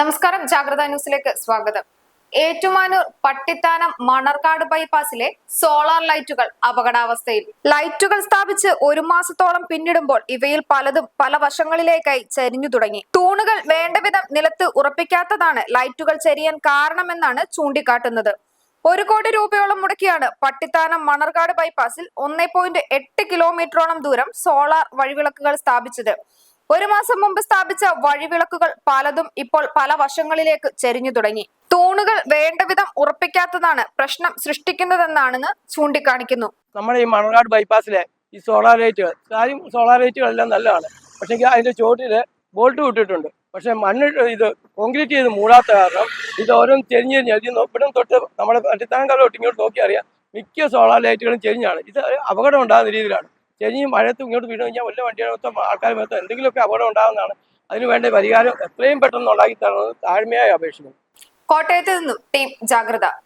നമസ്കാരം ജാഗ്രത ന്യൂസിലേക്ക് സ്വാഗതം. ഏറ്റുമാനൂർ പട്ടിത്താനം മണർക്കാട് ബൈപ്പാസിലെ സോളാർ ലൈറ്റുകൾ അപകടാവസ്ഥയിൽ. ലൈറ്റുകൾ സ്ഥാപിച്ച് ഒരു മാസത്തോളം പിന്നിടുമ്പോൾ ഇവയിൽ പലതും പല വശങ്ങളിലേക്കായി ചരിഞ്ഞു തുടങ്ങി. തൂണുകൾ വേണ്ടവിധം നിലത്ത് ഉറപ്പിക്കാത്തതാണ് ലൈറ്റുകൾ ചരിയാൻ കാരണമെന്നാണ് ചൂണ്ടിക്കാട്ടുന്നത്. ഒരു കോടി രൂപയോളം മുടക്കിയാണ് പട്ടിത്താനം മണർകാട് ബൈപ്പാസിൽ ഒന്നേ പോയിന്റ് എട്ട് കിലോമീറ്ററോളം ദൂരം സോളാർ വഴിവിളക്കുകൾ സ്ഥാപിച്ചത്. ഒരു മാസം മുമ്പ് സ്ഥാപിച്ച വഴിവിളക്കുകൾ പലതും ഇപ്പോൾ പല വശങ്ങളിലേക്ക് ചെരിഞ്ഞു തുടങ്ങി. തൂണുകൾ വേണ്ടവിധം ഉറപ്പിക്കാത്തതാണ് പ്രശ്നം സൃഷ്ടിക്കുന്നതെന്നാണെന്ന് ചൂണ്ടിക്കാണിക്കുന്നു. നമ്മുടെ ഈ മണർകാട് ബൈപ്പാസിലെ ഈ സോളാർ ലൈറ്റുകൾ കാര്യം സോളാർ ലൈറ്റുകളെല്ലാം നല്ലതാണ്. പക്ഷേ അതിന്റെ ചോട്ടിൽ ബോൾട്ട് വിട്ടിട്ടുണ്ട് പക്ഷെ മണ്ണ് ഇത് കോൺക്രീറ്റ് ചെയ്ത് മൂടാത്ത കാരണം ഇത് ഓരോന്ന് ചെരിഞ്ഞ് ചെരിഞ്ഞ് തൊട്ട് നമ്മുടെ അടിസ്ഥാന കാലം ഇങ്ങോട്ട് നോക്കി അറിയാം മിക്ക സോളാർ ലൈറ്റുകളും ചെരിഞ്ഞാണ്. ഇത് അപകടം ഉണ്ടാകുന്ന രീതിയിലാണ്. ചെരിഞ്ഞ് മഴയത്ത് ഇങ്ങോട്ട് വീണ് കഴിഞ്ഞാൽ വല്ല വണ്ടിയുടെ ആൾക്കാർ മൊത്തം എന്തെങ്കിലുമൊക്കെ അപകടം ഉണ്ടാകുന്നതാണ്. അതിന് വേണ്ട പരിഹാരം എത്രയും പെട്ടെന്ന് ഉണ്ടാക്കി തരണമെന്ന് താഴ്മയായി അപേക്ഷിക്കുന്നു. കോട്ടയത്ത് നിന്നും ടീം ജാഗ്രത.